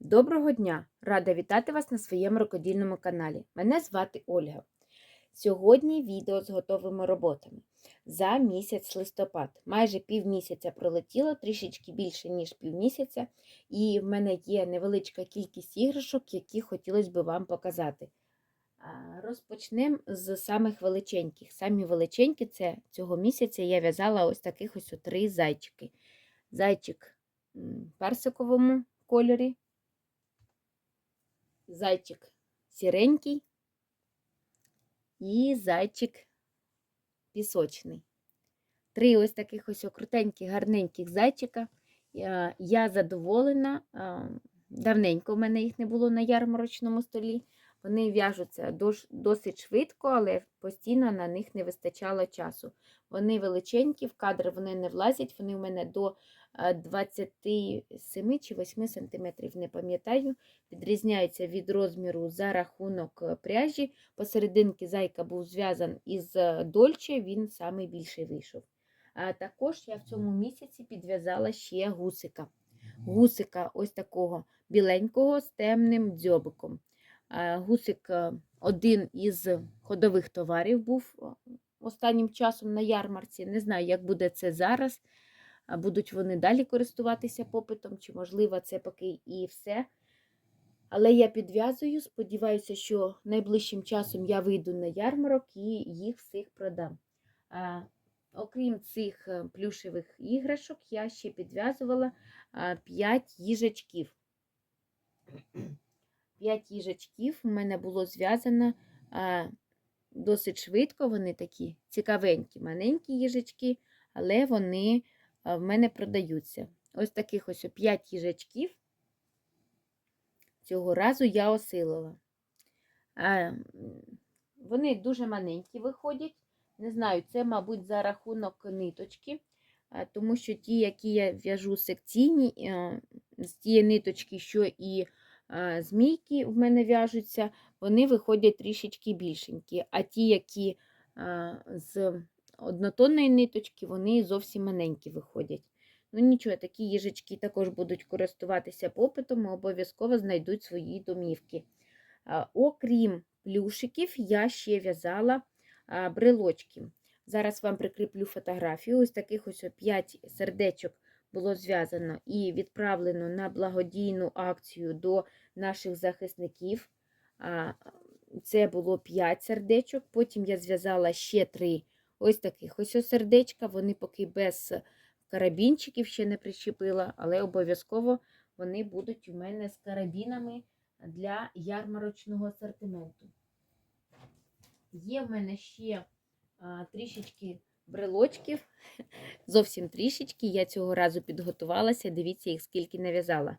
Доброго дня! Рада вітати вас на своєму рукодільному каналі. Мене звати Ольга. Сьогодні відео з готовими роботами. За місяць листопад. Майже півмісяця пролетіло, трішечки більше, ніж півмісяця, і в мене є невеличка кількість іграшок, які хотілося б вам показати. Розпочнемо з самих величеньких. Самі величенькі це цього місяця я в'язала ось таких ось три зайчики. Зайчик персиковому кольорі, зайчик сіренький і зайчик пісочний. Три ось таких ось крутеньких, гарненьких зайчика. Я задоволена. Давненько в мене їх не було на ярмарочному столі. Вони в'яжуться досить швидко, але постійно на них не вистачало часу. Вони величенькі, в кадр вони не влазять, вони в мене до е, 27 чи 8 см, не пам'ятаю. Відрізняються від розміру за рахунок е, пряжі. Посерединки зайка був зв'язан із е, дольче, він самий більший вийшов. А також я в цьому місяці підв'язала ще гусика. Гусика ось такого біленького з темним дзьобиком. Е, Гусик е, один із ходових товарів був е, останнім часом на ярмарці. Не знаю, як буде це зараз. Будуть вони далі користуватися попитом, чи, можливо, це поки і все. Але я підв'язую, сподіваюся, що найближчим часом я вийду на ярмарок і їх всіх продам. А, окрім цих плюшевих іграшок, я ще підв'язувала 5 їжачків. 5 їжачків у мене було зв'язано досить швидко. Вони такі цікавенькі, маленькі їжачки, але вони в мене продаються. Ось таких ось 5 їжачків. Цього разу я осилила. Вони дуже маленькі виходять. Не знаю, це, мабуть, за рахунок ниточки, тому що ті, які я в'яжу секційні, з тієї ниточки, що і змійки в мене в'яжуться, вони виходять трішечки більшенькі. А ті, які з однотонної ниточки, вони зовсім маленькі виходять. Ну нічого, такі їжачки також будуть користуватися попитом і обов'язково знайдуть свої домівки. Окрім плюшиків, я ще в'язала брелочки. Зараз вам прикріплю фотографію. Ось таких ось 5 сердечок було зв'язано і відправлено на благодійну акцію до наших захисників. Це було 5 сердечок. Потім я зв'язала ще 3 ось таких ось сердечка. Вони поки без карабінчиків ще не прищепила, але обов'язково вони будуть у мене з карабінами для ярмарочного асортименту. Є в мене ще трішечки брелочків, зовсім трішечки. Я цього разу підготувалася. Дивіться, їх скільки нав'язала.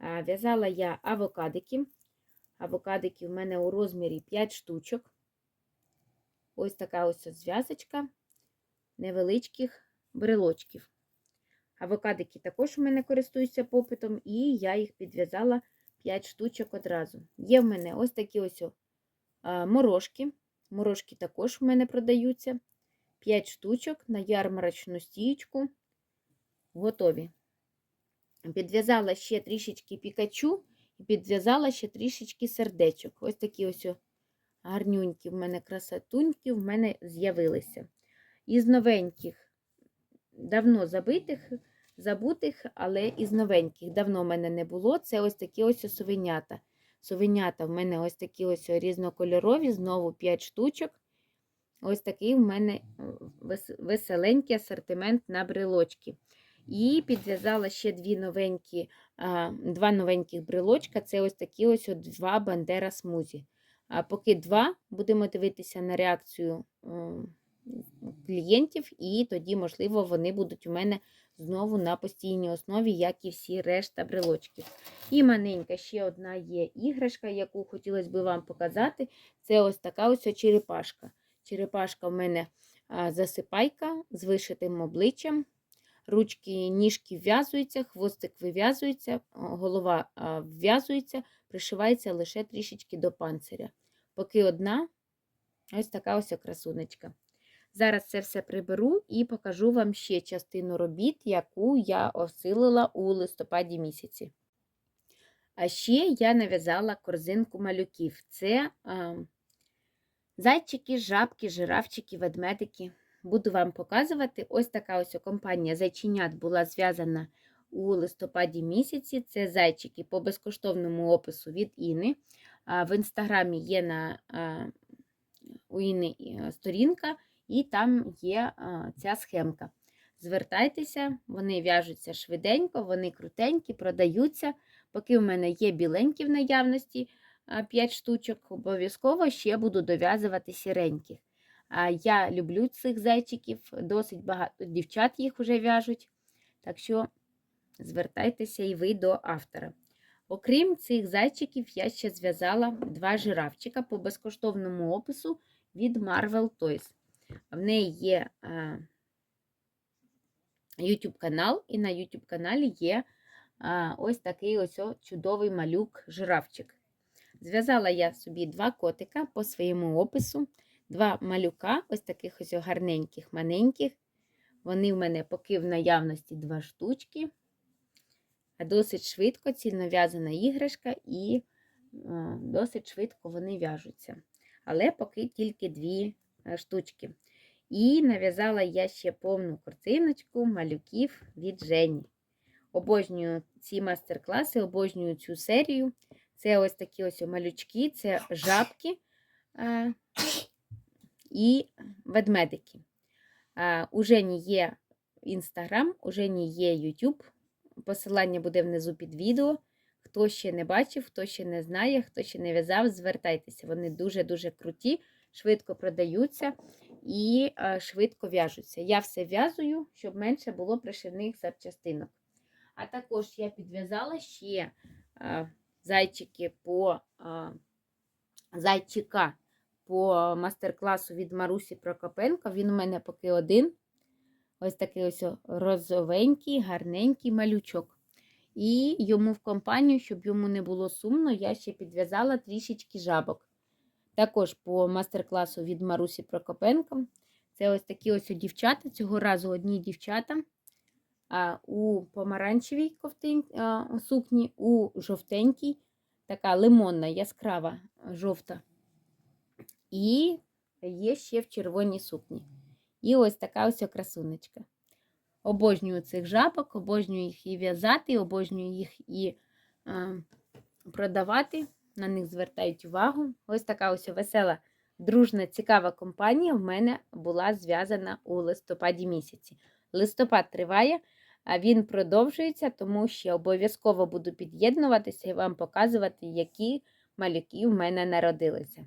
В'язала я авокадики. Авокадики в мене у розмірі 5 штучок. Ось така ось зв'язочка невеличких брелочків. Авокадики також у мене користуються попитом, і я їх підв'язала 5 штучок одразу. Є в мене ось такі ось морошки. Морошки також у мене продаються. 5 штучок на ярмарочну стіючку. Готові. Підв'язала ще трішечки пікачу і підв'язала ще трішечки сердечок. Ось такі ось гарнюнькі в мене красотуньки в мене з'явилися. Із новеньких, давно забитих, забутих, але із новеньких давно в мене не було. Це ось такі ось совенята. Совенята в мене ось такі ось різнокольорові, знову 5 штучок. Ось такий в мене веселенький асортимент на брелочки. І підв'язала ще дві новенькі, два новеньких брелочка. Це ось такі ось два бандера смузі. А поки два, будемо дивитися на реакцію клієнтів, і тоді, можливо, вони будуть у мене знову на постійній основі, як і всі решта брелочків. І маленька ще одна є іграшка, яку хотілося б вам показати. Це ось така ось черепашка. Черепашка в мене засипайка з вишитим обличчям. Ручки, ніжки вв'язуються, хвостик вив'язується, голова а, вв'язується, пришивається лише трішечки до панциря. Поки одна ось така ось красунечка. Зараз це все приберу і покажу вам ще частину робіт, яку я осилила у листопаді місяці. А ще я нав'язала корзинку малюків. Це а, зайчики, жабки, жирафчики, ведмедики. Буду вам показувати. Ось така ось компанія зайченят була зв'язана у листопаді місяці. Це зайчики по безкоштовному опису від Іни. В інстаграмі є на у Іни сторінка, і там є ця схемка. Звертайтеся, вони в'яжуться швиденько, вони крутенькі, продаються. Поки в мене є біленькі в наявності 5 штучок, обов'язково ще буду дов'язувати сіреньких. Я люблю цих зайчиків, досить багато дівчат їх вже в'яжуть. Так що звертайтеся і ви до автора. Окрім цих зайчиків, я ще зв'язала два жирафчика по безкоштовному опису від Marvel Toys. В неї є YouTube канал, і на YouTube каналі є ось такий ось чудовий малюк жирафчик. Зв'язала я собі два котика по своєму опису, два малюка, ось таких ось гарненьких, маленьких. Вони в мене поки в наявності два штучки. А Досить швидко цільнов'язана іграшка, і досить швидко вони в'яжуться. Але поки тільки дві е, штучки. І нав'язала я ще повну картиночку малюків від Жені. Обожнюю ці мастер-класи, обожнюю цю серію. Це ось такі ось малючки, це жабки а, і ведмедики. У Жені є Інстаграм, у Жені є Ютуб. Посилання буде внизу під відео. Хто ще не бачив, хто ще не знає, хто ще не в'язав, звертайтеся. Вони дуже-дуже круті, швидко продаються і швидко в'яжуться. Я все в'язую, щоб менше було пришивних запчастинок. А також я підв'язала ще зайчики по зайчика по мастер-класу від Марусі Прокопенко. Він у мене поки один. Ось такий ось розовенький, гарненький малючок. І йому в компанію, щоб йому не було сумно, я ще підв'язала трішечки жабок. Також по мастер-класу від Марусі Прокопенко. Це ось такі ось дівчата. Цього разу одні дівчата а, у помаранчевій ковтин, а, сукні, у жовтенькій, така лимонна, яскрава жовта. І є ще в червоній сукні. І ось така ось красунечка. Обожнюю цих жабок, обожнюю їх і в'язати, обожнюю їх і а, продавати на них звертають увагу. Ось така ось весела, дружна, цікава компанія в мене була зв'язана у листопаді місяці. Листопад триває, а він продовжується, тому що обов'язково буду під'єднуватися і вам показувати, які малюки в мене народилися.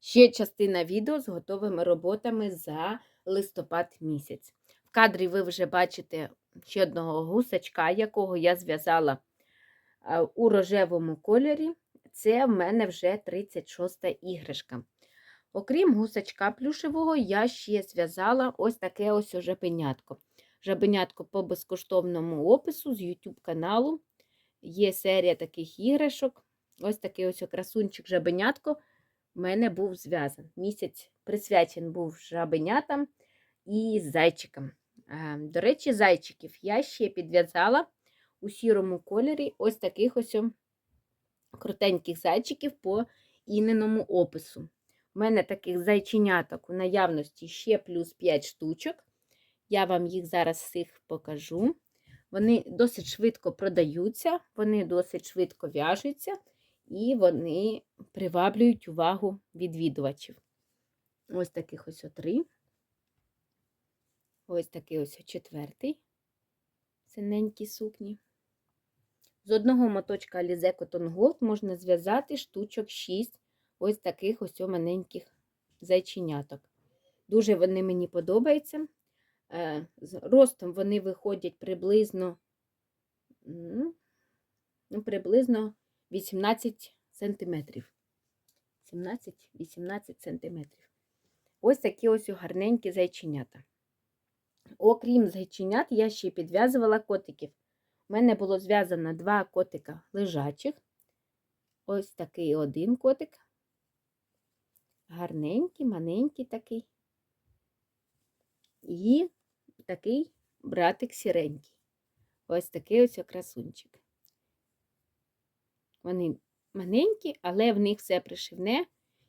Ще частина відео з готовими роботами за листопад місяць. В кадрі ви вже бачите ще одного гусачка, якого я зв'язала у рожевому кольорі. Це в мене вже 36-та іграшка. Окрім гусачка плюшевого, я ще зв'язала ось таке ось жабенятко. Жабенятко по безкоштовному опису з YouTube каналу. Є серія таких іграшок. Ось такий ось красунчик жабенятко в мене був зв'язан. Місяць присвячений був жабенятам і зайчикам. До речі, зайчиків я ще підв'язала у сірому кольорі ось таких ось крутеньких зайчиків по іненому опису. У мене таких зайченяток у наявності ще плюс 5 штучок. Я вам їх зараз всіх покажу. Вони досить швидко продаються, вони досить швидко в'яжуться і вони приваблюють увагу відвідувачів. Ось таких ось три. Ось такий ось четвертий синенькі сукні. З одного моточка Alize Cotton Gold можна зв'язати штучок 6 ось таких ось маленьких зайченяток. Дуже вони мені подобаються. Е, з ростом вони виходять приблизно ну, приблизно 18 сантиметрів. 17-18 сантиметрів. Ось такі ось гарненькі зайченята. Окрім зайченят, я ще підв'язувала котиків. У мене було зв'язано два котика лежачих. Ось такий один котик. Гарненький, маленький такий. І такий братик сіренький. Ось такий ось красунчик. Вони маленькі, але в них все пришивне,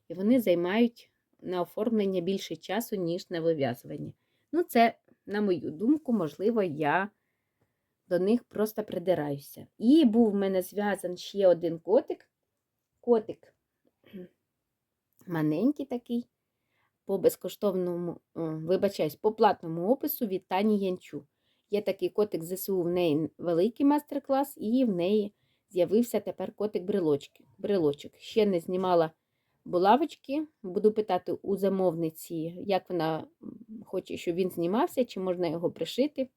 і вони займають на оформлення більше часу, ніж на вив'язування. Ну, це, на мою думку, можливо, я до них просто придираюся. І був в мене зв'язан ще один котик. Котик маленький такий, по безкоштовному, вибачаюсь, по платному опису від Тані Янчу. Є такий котик ЗСУ, в неї великий майстер-клас, і в неї з'явився тепер котик брелочок. Ще не знімала булавочки. Буду питати у замовниці, як вона хоче, щоб він знімався, чи можна його пришити.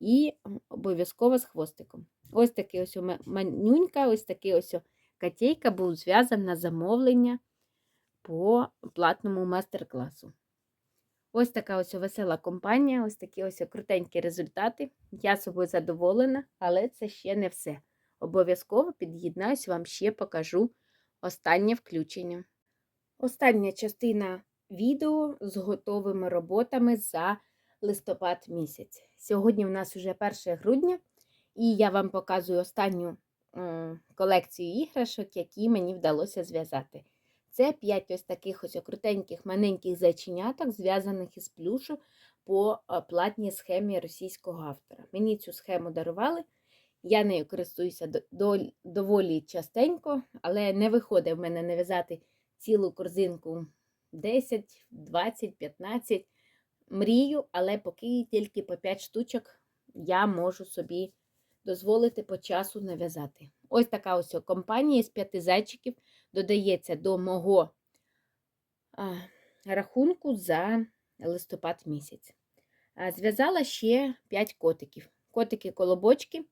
І обов'язково з хвостиком. Ось такий ось манюнька, ось такий ось котейка був зв'язаний на замовлення по платному майстер-класу. Ось така ось весела компанія, ось такі ось крутенькі результати. Я собою задоволена, але це ще не все. Обов'язково під'єднаюсь, вам ще покажу останнє включення. Остання частина відео з готовими роботами за листопад місяць. Сьогодні в нас вже 1 грудня, і я вам показую останню е, колекцію іграшок, які мені вдалося зв'язати. Це 5 ось таких ось крутеньких маленьких зайченяток, зв'язаних із плюшу по е, платній схемі російського автора. Мені цю схему дарували. Я нею користуюся до, до- доволі частенько, але не виходить в мене нав'язати цілу корзинку 10, 20, 15. Мрію, але поки тільки по 5 штучок я можу собі дозволити по часу нав'язати. Ось така ось компанія з п'яти зайчиків додається до мого а, рахунку за листопад місяць. Зв'язала ще 5 котиків. Котики-колобочки.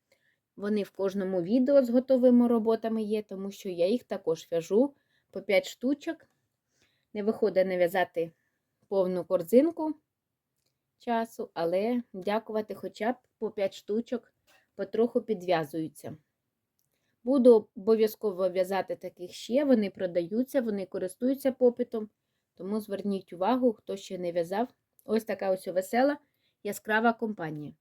Вони в кожному відео з готовими роботами є, тому що я їх також в'яжу по 5 штучок. Не виходить нав'язати повну корзинку часу, але дякувати хоча б по 5 штучок потроху підв'язуються. Буду обов'язково в'язати таких ще, вони продаються, вони користуються попитом, тому зверніть увагу, хто ще не в'язав. Ось така ось весела, яскрава компанія.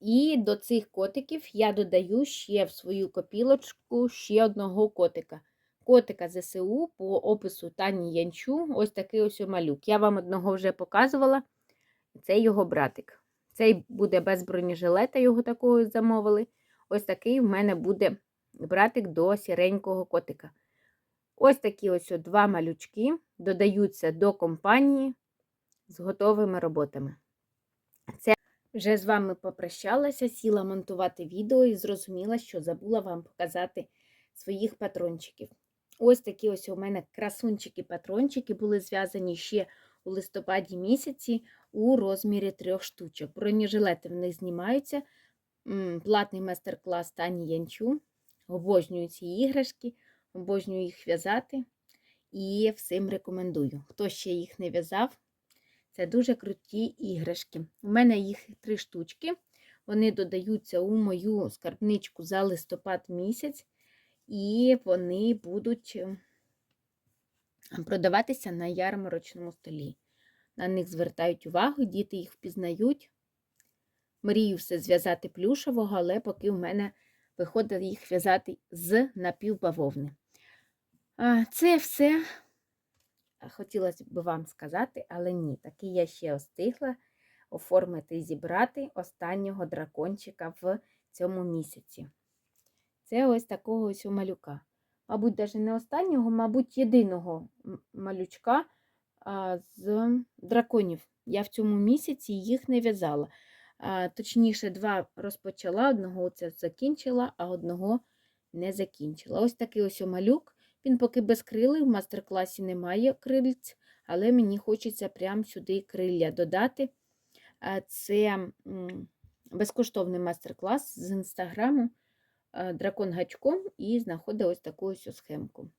І до цих котиків я додаю ще в свою копілочку ще одного котика. Котика ЗСУ по опису Тані Янчу. Ось такий ось малюк. Я вам одного вже показувала. Це його братик. Цей буде без бронежилета, його такого замовили. Ось такий в мене буде братик до сіренького котика. Ось такі ось два малючки додаються до компанії з готовими роботами. Це вже з вами попрощалася, сіла монтувати відео і зрозуміла, що забула вам показати своїх патрончиків. Ось такі ось у мене красунчики-патрончики були зв'язані ще у листопаді місяці у розмірі трьох штучок. Бронежилети в них знімаються. Платний майстер-клас Тані Янчу. Обожнюю ці іграшки, обожнюю їх в'язати і всім рекомендую. Хто ще їх не в'язав, це дуже круті іграшки. У мене їх три штучки. Вони додаються у мою скарбничку за листопад місяць, і вони будуть е, продаватися на ярмарочному столі. На них звертають увагу, діти їх впізнають. Мрію все зв'язати плюшевого, але поки в мене виходить їх в'язати з напівбавовни. Це все хотілося б вам сказати, але ні, таки я ще встигла оформити і зібрати останнього дракончика в цьому місяці. Це ось такого ось малюка. Мабуть, навіть не останнього, мабуть, єдиного малючка з драконів. Я в цьому місяці їх не в'язала. Точніше, два розпочала, одного це закінчила, а одного не закінчила. Ось такий ось малюк. Він поки без крили, в мастер-класі немає крильць, але мені хочеться прямо сюди крилля додати. Це безкоштовний майстер-клас з інстаграму е, дракон гачком і знаходить ось таку ось схемку.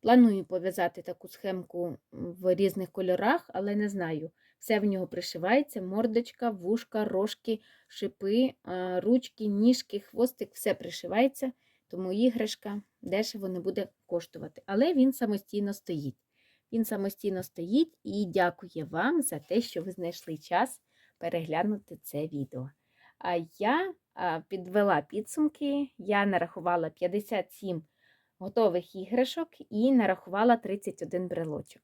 Планую пов'язати таку схемку в різних кольорах, але не знаю. Все в нього пришивається: мордочка, вушка, рожки, шипи, е, ручки, ніжки, хвостик, все пришивається, тому іграшка дешево не буде коштувати. Але він самостійно стоїть. Він самостійно стоїть і дякує вам за те, що ви знайшли час переглянути це відео. А я підвела підсумки, я нарахувала 57 готових іграшок і нарахувала 31 брелочок.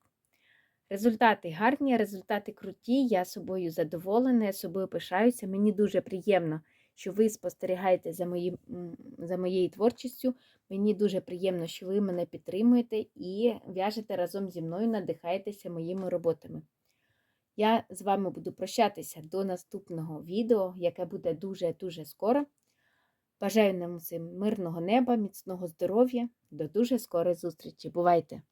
Результати гарні, результати круті. Я собою задоволена, я собою пишаюся. Мені дуже приємно, що ви спостерігаєте за, моїм, м, за моєю творчістю. Мені дуже приємно, що ви мене підтримуєте і в'яжете разом зі мною, надихаєтеся моїми роботами. Я з вами буду прощатися до наступного відео, яке буде дуже-дуже скоро. Бажаю нам усім мирного неба, міцного здоров'я. До дуже скорої зустрічі. Бувайте!